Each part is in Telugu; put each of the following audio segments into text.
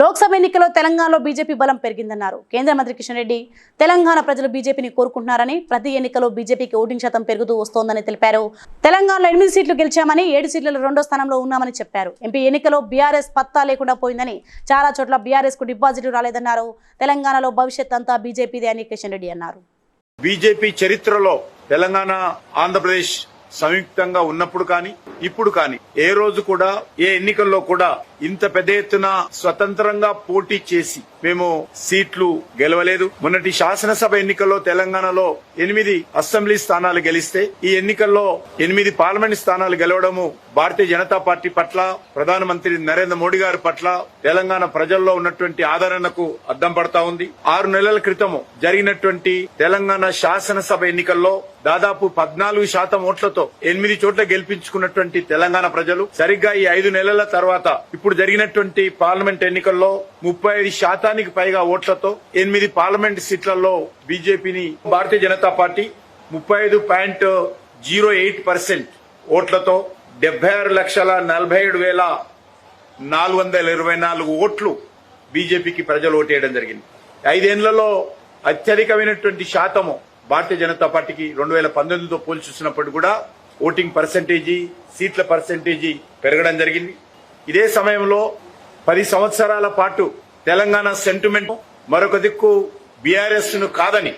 లోక్సభ ఎన్నికల్లో తెలంగాణలో బీజేపీ బలం పెరిగిందన్నారు. కేంద్ర మంత్రి కిషన్ రెడ్డి తెలంగాణ ప్రజలు బీజేపీని కోరుకుంటున్నారని ప్రతి ఎన్నికలో బీజేపీకి ఓటింగ్ శాతం పెరుగుతూ వస్తోందని తెలిపారు. తెలంగాణలో ఎనిమిది సీట్లు గెలిచామని ఏడు సీట్లలో రెండో స్థానంలో ఉన్నామని చెప్పారు. ఎంపీ ఎన్నికలో బీఆర్ఎస్ పత్తా లేకుండా పోయిందని చాలా చోట్ల బీఆర్ఎస్కు డిపాజిట్లు రాలేదన్నారు. తెలంగాణలో భవిష్యత్ అంతా బీజేపీదే అని కిషన్ రెడ్డి అన్నారు. బీజేపీ చరిత్రలో తెలంగాణ ఆంధ్రప్రదేశ్ సంయుక్తంగా ఉన్నప్పుడు కానీ ఇప్పుడు కానీ ఏ రోజు కూడా ఏ ఎన్నికల్లో కూడా ఇంత పెద్ద ఎత్తున స్వతంత్రంగా పోటీ చేసి మేము సీట్లు గెలవలేదు. మొన్నటి శాసనసభ ఎన్నికల్లో తెలంగాణలో ఎనిమిది అసెంబ్లీ స్థానాలు గెలిస్తే ఈ ఎన్నికల్లో ఎనిమిది పార్లమెంట్ స్థానాలు గెలవడము భారతీయ జనతా పార్టీ పట్ల ప్రధానమంత్రి నరేంద్ర మోడీ గారి పట్ల తెలంగాణ ప్రజల్లో ఉన్నటువంటి ఆదరణకు అద్దం పడతా ఉంది. ఆరు నెలల క్రితం జరిగినటువంటి తెలంగాణ శాసనసభ ఎన్నికల్లో దాదాపు పద్నాలుగు శాతం ఓట్లతో ఎనిమిది చోట్ల గెలిపించుకున్నటువంటి తెలంగాణ ప్రజలు. సరిగ్గా ఈ ఐదు నెలల తర్వాత ఇప్పుడు జరిగినటువంటి పార్లమెంట్ ఎన్నికల్లో ముప్పై ఐదు శాతానికి పైగా ఓట్లతో ఎనిమిది పార్లమెంట్ సీట్లలో బీజేపీని భారతీయ జనతా పార్టీ ముప్పై ఐదు పాయింట్ జీరో ఎయిట్ పర్సెంట్ ఓట్లతో డెబ్బై ఆరు లక్షల నలభై ఏడు వేల నాలుగు వందల ఇరవై నాలుగు ఓట్లు బీజేపీకి ప్రజలు ఓటేయడం జరిగింది. ఐదేళ్ళలో అత్యధికమైనటువంటి శాతము భారతీయ జనతా పార్టీకి రెండు వేల పంతొమ్మిదితో పోల్చి చూసినప్పుడు కూడా ఓటింగ్ పర్సంటేజీ సీట్ల పర్సంటేజీ పెరగడం జరిగింది. ఇదే సమయంలో పది సంవత్సరాల పాటు తెలంగాణ సెంటిమెంట్ మరొక దిక్కు బీఆర్ఎస్ను కాదని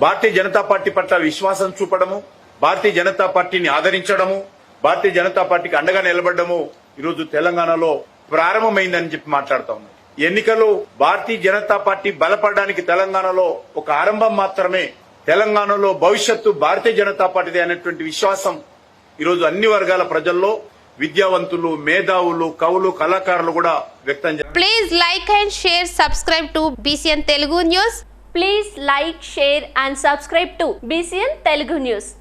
భారతీయ జనతా పార్టీ పట్ల విశ్వాసం చూపడము భారతీయ జనతా పార్టీని ఆదరించడము భారతీయ జనతా పార్టీకి అండగా నిలబడము ఈరోజు తెలంగాణలో ప్రారంభమైందని చెప్పి మాట్లాడుతా ఉన్నాం. ఎన్నికలు భారతీయ జనతా పార్టీ బలపడడానికి తెలంగాణలో ఒక ఆరంభం మాత్రమే తెలంగాణలో భవిష్యత్తు భారతీయ జనతా పార్టీదే అనేటువంటి విశ్వాసం ఈరోజు అన్ని వర్గాల ప్రజల్లో విద్యావంతులు మేధావులు కవులు కళాకారులు కూడా వ్యక్తం please like and share subscribe to BCN Telugu news please like share and subscribe to BCN Telugu news